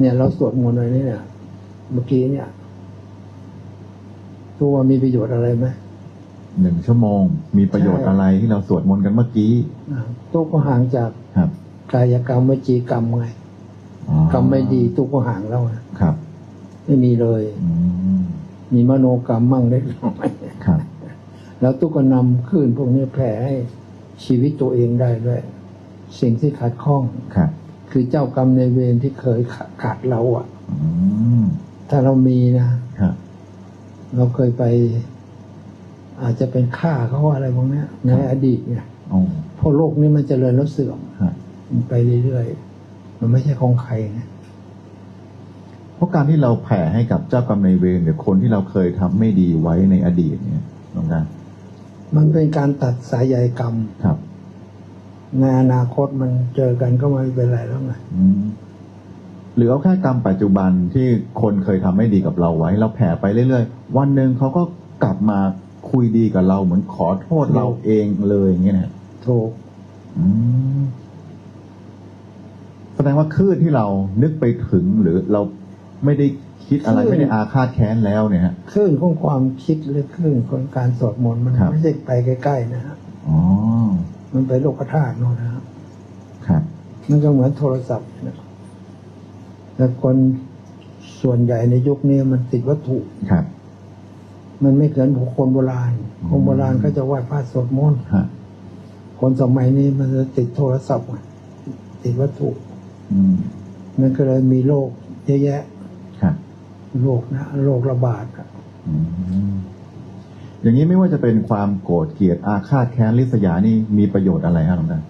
เนี่ยเราสวดมนต์อะไรนี่เนี่ย เมื่อกี้เนี่ยตัวมีประโยชน์อะไรไหมหนึ่งชั่วโมง มีประโยชน์ใช่อะไรที่เราสวดมนต์กันเมื่อกี้อ่าตัวก็ห่างจากครับกายกรรมวจีกรรมไงอ๋อกรรมไม่ดีตัวก็ห่างแล้วไงครับ ไม่มีเลยอืมมีมโนกรรมมั่งเล็กน้อยครับ แล้วตุกก็นำคลื่นพวกนี้แผ่ให้ชีวิตตัวเองได้ด้วย สิ่งที่ขัดข้องครับ คือเจ้ากรรมในายเวรที่เคยขัดเราอะอืมถ้าเรามีนะครับเราเคยไป อาจจะเป็นฆ่าเขาอะไรพวกเนี้ยในอดีตเนี่ยโอ้เพราะโลกนี้มันเจริญแล้วเสื่อมครับมันไปเรื่อยๆมันไม่ใช่ของใครนะเพราะการที่เราแผ่ให้กับเจ้ากรรมนายเวรหรือคนที่เราเคยทำไม่ดีไว้ในอดีตเนี่ยน้องการมันเป็นการตัดสายใยกรรมครับ ในอนาคตมันเจอกันก็ไม่เป็นไรแล้วไงอืมหรือเอาแค่กรรมปัจจุบันที่คนเคยทำไม่ดีกับเราไว้ เราแผ่ไปเรื่อยๆ วันหนึ่งเขาก็กลับมาคุยดีกับเราเหมือนขอโทษเราเองเลยอย่างเงี้ยนะถูกอืมแสดงว่าคลื่นที่เรานึกไปถึงหรือเราไม่ได้คิดอะไรคลื่นไม่ได้อาฆาตแค้นแล้วเนี่ยฮะ คลื่นของความคิดหรือคลื่นของการสวดมนต์มันครับ ไม่ใช่ไปใกล้ๆนะฮะอ๋อ มันไปโลกธาตุโน่นนะครับครับ มันก็เหมือนโทรศัพท์นะแต่คนส่วนใหญ่ในยุคนี้มันติดวัตถุครับ มันไม่เหมือนคนโบราณอืมคนโบราณก็จะไหว้พระสวดมนต์ฮะคนสมัยนี้มันจะติดโทรศัพท์ไงติดวัตถุอืมมันก็เลยมีโรคเยอะแยะครับโรคนะโรคระบาดอะ อืมอย่างนี้ไม่ว่าจะเป็นความโกรธเกลียดอาฆาตแค้นริษยานี่มีประโยชน์อะไรครับหลวงตา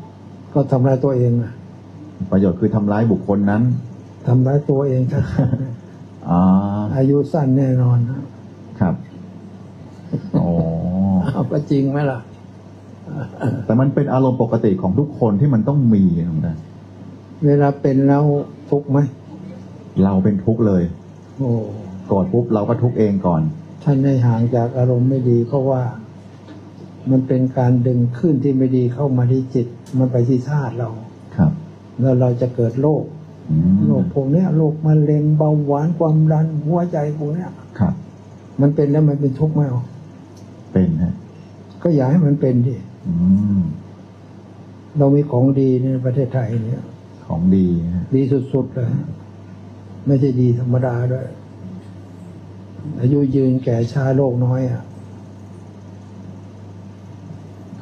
ก็ทำร้ายตัวเองอะประโยชน์คือทำร้ายบุคคลนั้นทำร้ายตัวเองชัดๆนะอ่าอายุสั้นแน่นอนนะครับอ๋อเอาก็จริงไหมล่ะ แต่มันเป็นอารมณ์ปกติของทุกคนที่มันต้องมีหลวงตาเวลาเป็นแล้วทุกข์ไหมเราเป็นทุกข์เลย โอ้โกรธปุ๊บเราก็ทุกข์เองก่อน ท่านให้ห่างจากอารมณ์ไม่ดีเพราะว่ามันเป็นการดึงขึ้นที่ไม่ดีเข้ามาที่จิต มันไปที่ธาตุเราครับ แล้วเราจะเกิดโรคอืมโรคพวกเนี้ยโรคมะเร็งเบาหวานความดันหัวใจพวกเนี้ยครับ มันเป็นแล้วมันเป็นทุกข์ไหมเอาเป็นฮะก็อย่าให้มันเป็นดิอืมเรามีของดีในประเทศไทยเนี่ย ของดีฮะดีสุดๆเลย ไม่ใช่ดีธรรมดาด้วย อายุยืนแก่ชาโรคน้อยอะ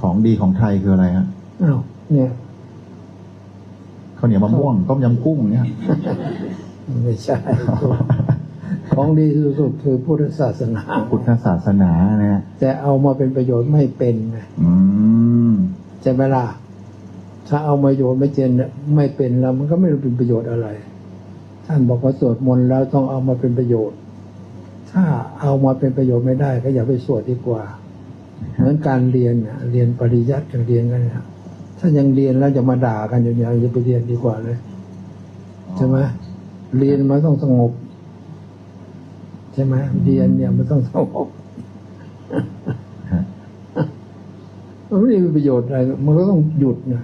ของดีของไทยคืออะไรฮะอ้าวเนี่ยข้าวเหนียวมะม่วงต้มยำกุ้งเนี่ย ไม่ใช่ ของดีสุดๆคือพุทธศาสนา พุทธศาสนานะฮะแต่เอามาเป็นประโยชน์ไม่เป็นไงอืมใช่ไหมล่ะถ้าเอามาโยนไม่เจนไม่เป็นแล้ว มันก็ไม่รู้เป็นประโยชน์อะไร ท่านบอกว่าสวดมนต์แล้วต้องเอามาเป็นประโยชน์ ถ้าเอามาเป็นประโยชน์ไม่ได้ ก็อย่าไปสวดดีกว่า เหมือนการเรียนน่ะเรียนปริยัติกันเรียนกันนะถ้ายังเรียนแล้วจะมาด่ากันอย่างนี้อย่าไปเรียนดีกว่าเลยใช่ไหมเรียนมันต้องสงบใช่ไหมเรียนเนี่ยมันต้องสงบฮะมันไม่ได้มีประโยชน์อะไรมันก็ต้องหยุดนะ